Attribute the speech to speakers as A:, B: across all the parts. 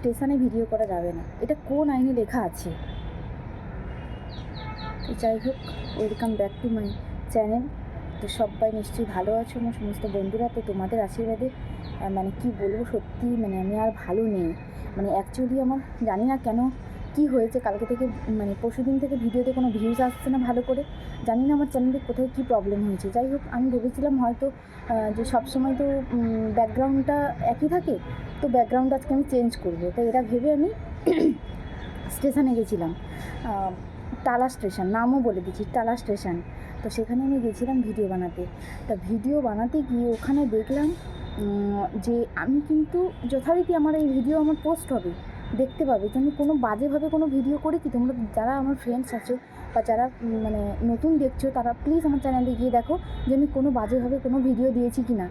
A: স্টেশনে ভিডিও করা যাবে না। এটা কোন আইনে লেখা আছে? তো যাই হোক welcome back to my channel তো সবাই নিশ্চয়ই ভালো আছো আমার সমস্ত বন্ধুরা। তো তোমাদের আশীর্বাদে মানে কি বলব সত্যি মানে আমি আর ভালো নেই। মানে অ্যাকচুয়ালি আমার জানি না কেন কি হয়েছে, কালকে থেকে মানে পরশু দিন থেকে ভিডিওতে কোনো ভিউজ আসছে না ভালো করে, জানি না আমার চ্যানেলে কোথায় কী প্রবলেম হয়েছে। যাই হোক, আমি ভেবেছিলাম হয়তো যে সবসময় তো ব্যাকগ্রাউন্ডটা একই থাকে, তো ব্যাকগ্রাউন্ড আজকে আমি চেঞ্জ করব। তো এটা ভেবে আমি স্টেশনে গেছিলাম। টালা স্টেশন নামও বলে দিচ্ছি টালা স্টেশন তো সেখানে আমি গেছিলাম ভিডিও বানাতে। তা ভিডিও বানাতে গিয়ে ওখানে দেখলাম যে আমি কিন্তু, যথারীতি আমার এই ভিডিও আমার পোস্ট হবে। দেখতে পাবে যে আমি কোনো বাজেভাবে কোনো ভিডিও করি কি? তোমরা যারা আমার ফ্রেন্ডস আছো বা যারা মানে নতুন দেখছ, তারা প্লিজ আমার চ্যানেলে গিয়ে দেখো যে আমি কোনো বাজেভাবে কোনো ভিডিও দিয়েছি কি না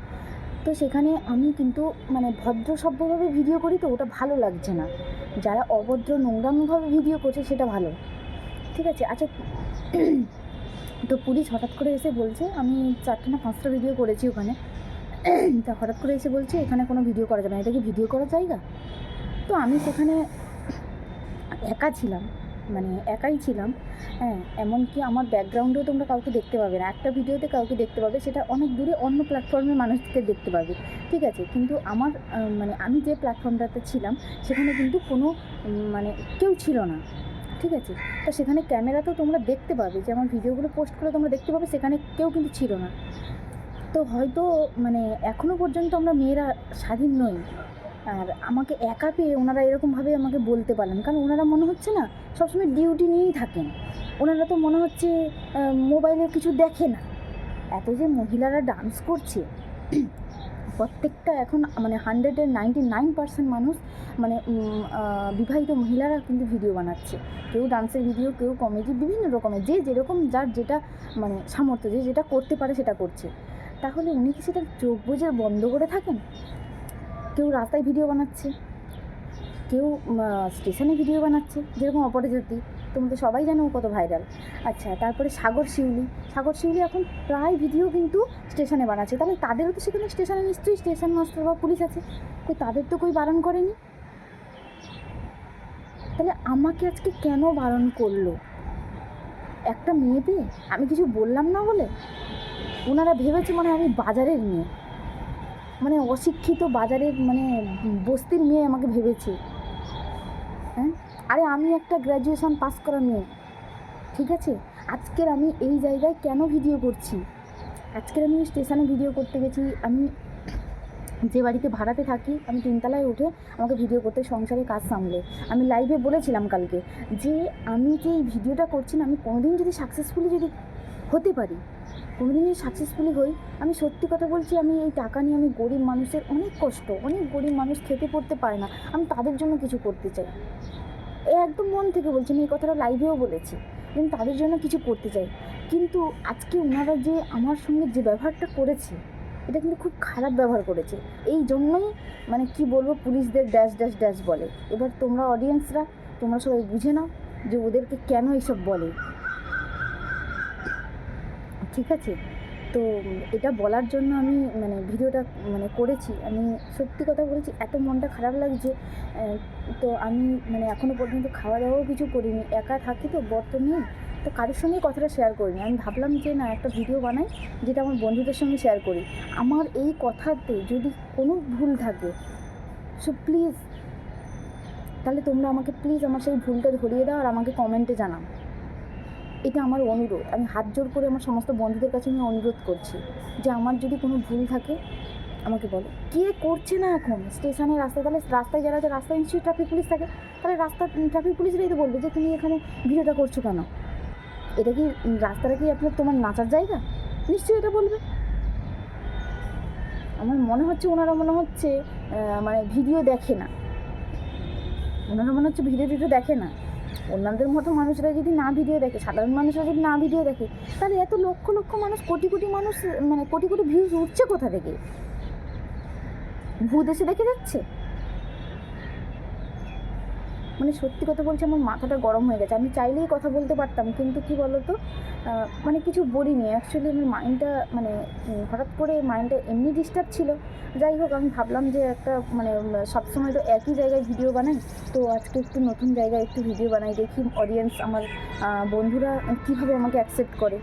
A: তো সেখানে আমি কিন্তু মানে ভদ্র সভ্যভাবে ভিডিও করি তো ওটা ভালো লাগছে না। যারা অভদ্র নোংরামভাবে ভিডিও করছে সেটা ভালো। ঠিক আছে? আচ্ছা তো পুলিশ হঠাৎ করে এসে বলছে, আমি চারটে না পাঁচটা ভিডিও করেছি ওখানে। তা হঠাৎ করে এসে বলছে, এখানে কোনো ভিডিও করা যাবে না। এটা কি ভিডিও করার জায়গা? তো আমি সেখানে একা ছিলাম মানে একাই ছিলাম। হ্যাঁ এমনকি আমার ব্যাকগ্রাউন্ডেও তোমরা কাউকে দেখতে পাবে না। একটা ভিডিওতে কাউকে দেখতে পাবে, সেটা অনেক দূরে অন্য প্ল্যাটফর্মের মানুষকে দেখতে পাবে। ঠিক আছে? কিন্তু আমার মানে আমি যে প্ল্যাটফর্মটাতে ছিলাম, সেখানে কিন্তু কোনো মানে কেউ ছিল না। ঠিক আছে? তো সেখানে ক্যামেরাতেও তোমরা দেখতে পাবে, যে আমার ভিডিওগুলো পোস্ট করে তোমরা দেখতে পাবে, সেখানে কেউ কিন্তু ছিল না। তো হয়তো মানে এখনও পর্যন্ত আমরা মেয়েরা স্বাধীন নই। আর আমাকে একা পেয়ে ওনারা এরকমভাবে আমাকে বলতে পারলেন কারণ ওনারা মনে হচ্ছে না, সবসময় ডিউটি নিয়েই থাকেন। ওনারা তো মনে হচ্ছে মোবাইলে কিছু দেখে না। এত যে মহিলারা ডান্স করছে, প্রত্যেকটা এখন মানে হান্ড্রেডের নাইনটি নাইন পার্সেন্ট মানুষ মানে বিবাহিত মহিলারা কিন্তু ভিডিও বানাচ্ছে। কেউ ডান্সের ভিডিও কেউ কমেডি বিভিন্ন রকমের, যে যেরকম যার যেটা মানে সামর্থ্য, যে যেটা করতে পারে সেটা করছে। তাহলে উনি কি সেটা চোখ বুঝে বন্ধ করে থাকেন? কেউ রাস্তায় ভিডিও বানাচ্ছে, কেউ স্টেশনে ভিডিও বানাচ্ছে, যেরকম অপরাজিতি তোমরা তো সবাই জানো কত ভাইরাল আচ্ছা তারপরে সাগর শিউলি সাগর শিউলি এখন প্রায় ভিডিও কিন্তু স্টেশনে বানাচ্ছে। তাহলে তাদেরও তো সেখানে স্টেশনে নিশ্চয়ই স্টেশন মাস্টার বা পুলিশ আছে। তো তাদের তো কই বারণ করেনি? তাহলে আমাকে আজকে কেন বারণ করল? একটা মেয়ে পেয়ে আমি কিছু বললাম না বলে? ওনারা ভেবেছে মানে আমি বাজারের মেয়ে। মানে অশিক্ষিত বাজারের মানে বস্তির মেয়ে আমাকে ভেবেছে। হ্যাঁ? আরে আমি একটা গ্র্যাজুয়েশন পাস করা মেয়ে, ঠিক আছে? আজকের আমি এই জায়গায় কেন ভিডিও করছি? আজকের আমি স্টেশনে ভিডিও করতে গেছি, আমি যে বাড়িতে ভাড়াতে থাকি, আমি তিনতলায় উঠে আমাকে ভিডিও করতে, সংসারে কাজ সামলে। আমি লাইভে বলেছিলাম কালকে যে আমি যে এই ভিডিওটা করছি না, আমি কোনোদিন যদি সাকসেসফুলি যদি হতে পারি কোনোদিন যদি সাকসেসফুলি হই। আমি সত্যি কথা বলছি, আমি এই টাকা নিয়ে আমি গরিব মানুষের অনেক কষ্ট, অনেক গরিব মানুষ খেতে পড়তে পারে না। আমি তাদের জন্য কিছু করতে চাই। একদম মন থেকে বলছি, আমি এই কথাটা লাইভেও বলেছি আমি তাদের জন্য কিছু করতে চাই। কিন্তু আজকে ওনারা যে আমার সঙ্গে যে ব্যবহারটা করেছে, এটা কিন্তু খুব খারাপ ব্যবহার করেছে। এই জন্যই মানে কি বলব, পুলিশদের ড্যাশ ড্যাশ ড্যাশ বলে। এবার তোমরা অডিয়েন্সরা তোমরা সবাই বুঝে নাও যে ওদেরকে কেন এইসব বলে। ঠিক আছে? তো, এটা বলার জন্য আমি মানে ভিডিওটা মানে করেছি। আমি সত্যি কথা বলছি, এত মনটা খারাপ লাগছে তো আমি মানে এখনও পর্যন্ত খাওয়া দাওয়াও কিছু করিনি। একা থাকি তো, বর তো তো কারোর সঙ্গেই কথাটা শেয়ার করিনি। আমি ভাবলাম যে, না, একটা ভিডিও বানাই, যেটা আমার বন্ধুদের সঙ্গে শেয়ার করি। আমার এই কথাতে যদি কোনো ভুল থাকে সো প্লিজ তাহলে তোমরা আমাকে প্লিজ আমার সেই ভুলটা ধরিয়ে দাও আর আমাকে কমেন্টে জানাও। এটা আমার অনুরোধ। আমি হাত জোর করে আমার সমস্ত বন্ধুদের কাছে আমি অনুরোধ করছি যে আমার যদি কোনো ভুল থাকে, আমাকে বলো। কে করছে না এখন? স্টেশনে রাস্তায় তাহলে রাস্তায় যারা আছে, রাস্তায় নিশ্চয়ই ট্রাফিক পুলিশ থাকে। তাহলে রাস্তা ট্রাফিক পুলিশরাই তো বলবে যে তুমি এখানে ভিডিওটা করছ কেন? এটা কি রাস্তাটা কি আপনার তোমার নাচার জায়গা? নিশ্চয়ই এটা বলবে। আমার মনে হচ্ছে ওনারা মনে হচ্ছে মানে ভিডিও দেখে না। ওনারা মনে হচ্ছে ভিডিও টিডিও দেখে না। অন্যদের মতো মানুষরা যদি না ভিডিও দেখে, সাধারণ মানুষরা যদি না ভিডিও দেখে, তাহলে এত লক্ষ লক্ষ মানুষ, কোটি কোটি মানুষ মানে কোটি কোটি ভিউজ উঠছে কোথা থেকে? ভূত এসে দেখে যাচ্ছে? মানে সত্যি কথা বলছি, আমার মাথাটা গরম হয়ে গেছে। আমি চাইলেই কথা বলতে পারতাম, কিন্তু কি বলতো? মানে কিছু বলিনি। অ্যাকচুয়ালি আমার মাইন্ডটা মানে হঠাৎ করে মাইন্ডটা এমনি ডিস্টার্ব ছিল। যাই হোক, আমি ভাবলাম যে একটা মানে সবসময় তো একই জায়গায় ভিডিও বানাই। তো আজকে একটু নতুন জায়গায় একটু ভিডিও বানাই, দেখি অডিয়েন্স আমার বন্ধুরা কীভাবে আমাকে অ্যাকসেপ্ট করে।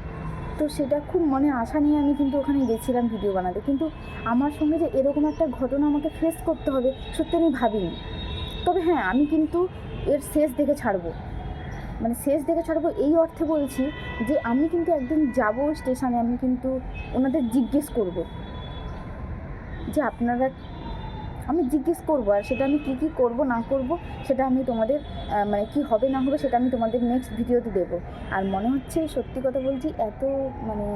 A: তো সেটা খুব মনে আশা নিয়ে আমি কিন্তু ওখানে গেছিলাম ভিডিও বানাতে। কিন্তু আমার সঙ্গে যে এরকম একটা ঘটনা আমাকে ফেস করতে হবে, সত্যি আমি ভাবিনি। তবে হ্যাঁ আমি কিন্তু এর শেষ দেখে ছাড়বো। মানে শেষ দেখে ছাড়বো এই অর্থে বলছি যে আমি কিন্তু একদিন যাব স্টেশনে আমি কিন্তু ওনাদের জিজ্ঞেস করব। যে আপনারা আমি জিজ্ঞেস করব আর সেটা আমি কী কী করব, না করব, সেটা আমি তোমাদের মানে কি হবে, না হবে, সেটা আমি তোমাদের নেক্সট ভিডিওতে দেবো। আর মনে হচ্ছে, সত্যি কথা বলছি, এত মানে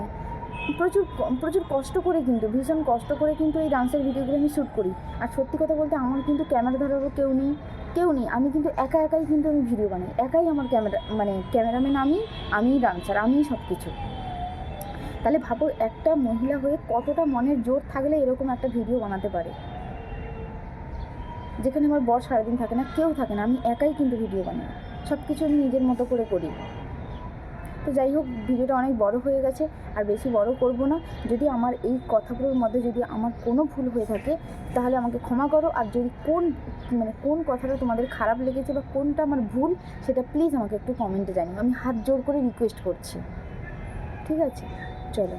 A: প্রচুর প্রচুর কষ্ট করে কিন্তু, ভীষণ কষ্ট করে কিন্তু এই ডান্সের ভিডিওগুলো আমি শ্যুট করি। আর সত্যি কথা বলতে আমার কিন্তু ক্যামেরা ধরারও কেউ নেই কেউ নেই। আমি কিন্তু একা, একাই কিন্তু আমি ভিডিও বানাই। একাই আমার ক্যামেরা মানে ক্যামেরাম্যান আমি, আমিই ডান্সার আমিই সব কিছু তাহলে ভাবো একটা মহিলা হয়ে কতটা মনের জোর থাকলে এরকম একটা ভিডিও বানাতে পারে। যেখানে আমার বর সারাদিন থাকে না, কেউ থাকে না, আমি একাই কিন্তু ভিডিও বানাই। সব কিছু আমি নিজের মতো করে করি। তো যাই হোক ভিডিওটা অনেক বড় হয়ে গেছে, আর বেশি বড় করব না। যদি আমার এই কথাগুলোর মধ্যে যদি আমার কোনো ভুল হয়ে থাকে, তাহলে আমাকে ক্ষমা করো। আর যদি কোন মানে কোন কথাটা তোমাদের খারাপ লেগেছে বা কোনটা আমার ভুল, সেটা প্লিজ আমাকে একটু কমেন্টে জানিও। আমি হাত জোর করে রিকোয়েস্ট করছি। ঠিক আছে? চলো।